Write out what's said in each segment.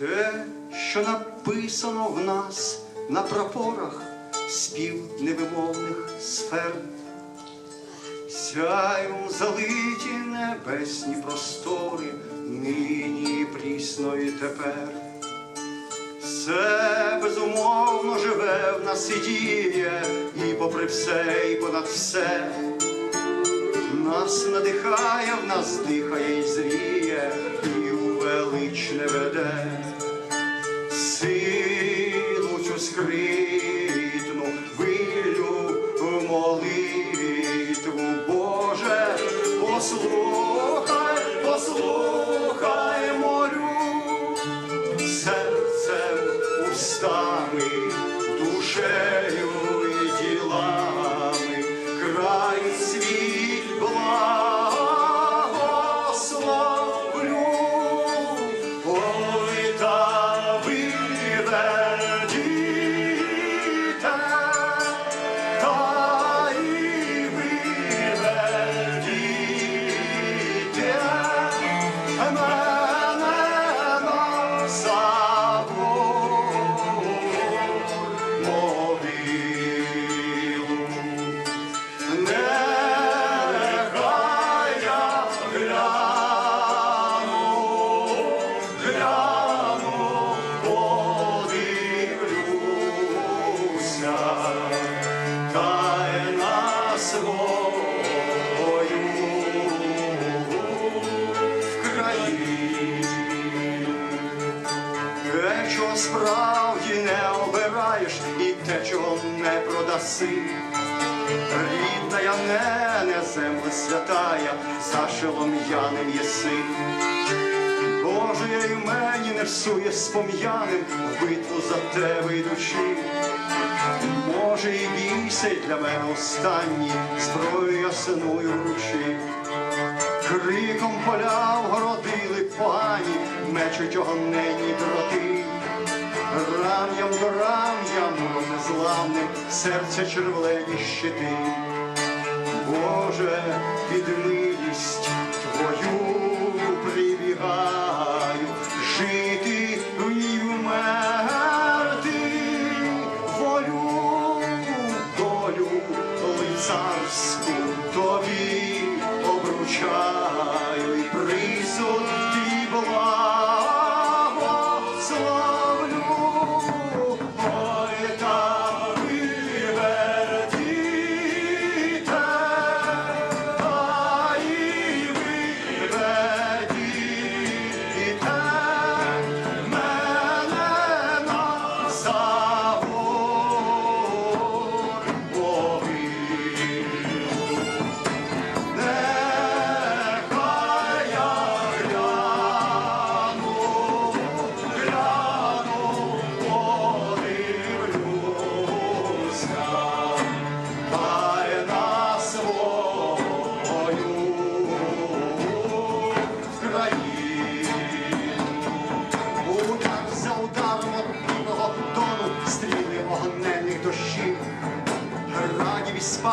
Те, що написано в нас на прапорах спів невимовних сфер, сяйвом залиті небесні простори, нині прісно і тепер. Все безумовно живе в нас і діє, і попри все, і понад все. Нас надихає, в нас дихає і зріє, і у величне веде. Скритну вилю молитву, Боже, послухай, послухай морю, серцем, устами, душею Чого справді не обираєш, і те, чого не продаси. Рідна я не, не земля святая, за шелом'яним єси. Боже, я й мені не всує спом'яним в битву за тебе йдучи. Може, і бійся для мене останній зброю ясную в ручі. Криком поля вгородили погані, мечуть огоненні дроти. До незламним серця червлені щити. Боже, під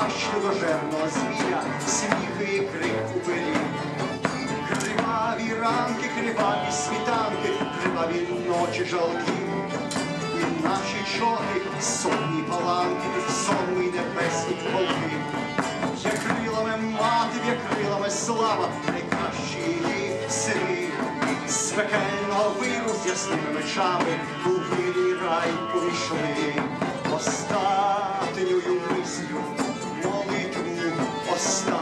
Пащі рожевного звіра, сміхи і крик упирів. Криваві ранки, криваві світанки, криваві ночі жалкі. І наші чоти, сонні паланки, сонні небесні полки. Є крилами мати, є крилами слава, найкращі її сини. Пекельного виру з ясними мечами у вирій рай увійшли. Остатньою мислю, молитву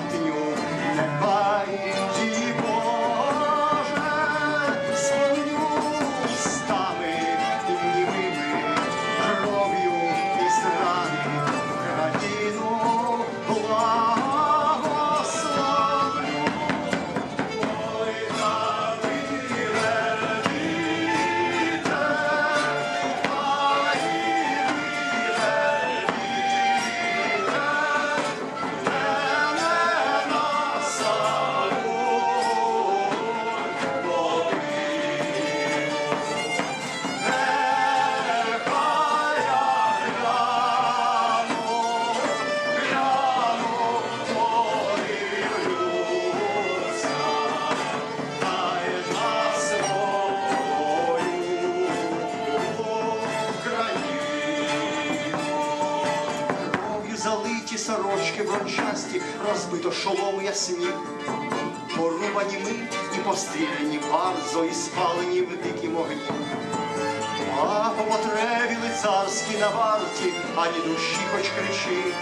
брончасті, розбито шоломи ясні. Порубані ми і постріляні барзо, і спалені в дикім огні. А по потребі лицарській на варті, ані душі хоч кричи.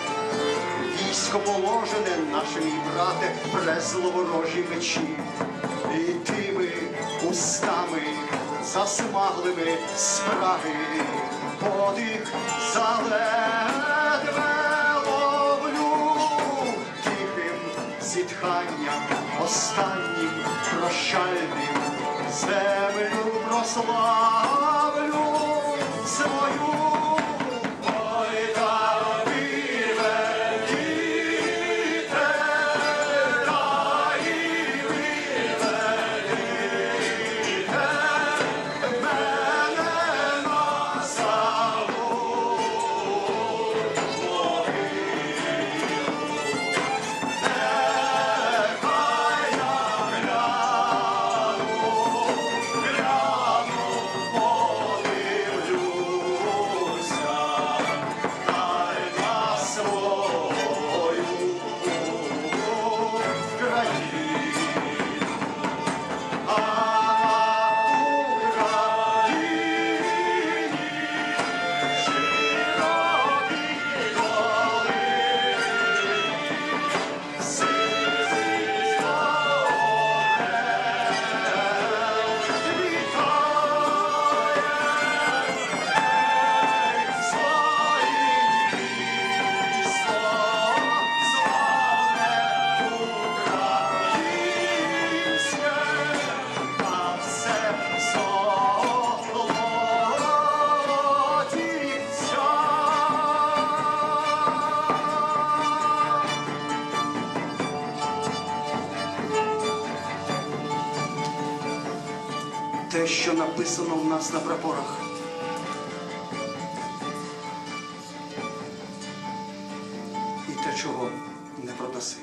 Військо положене, наше мій брате, пресло ворожі мечі. І тими устами засмаглими спраги подих заледве зітханням останнім прощальним землю прославлю свою. те, що написано в нас на прапорах. І те, чого не продаси.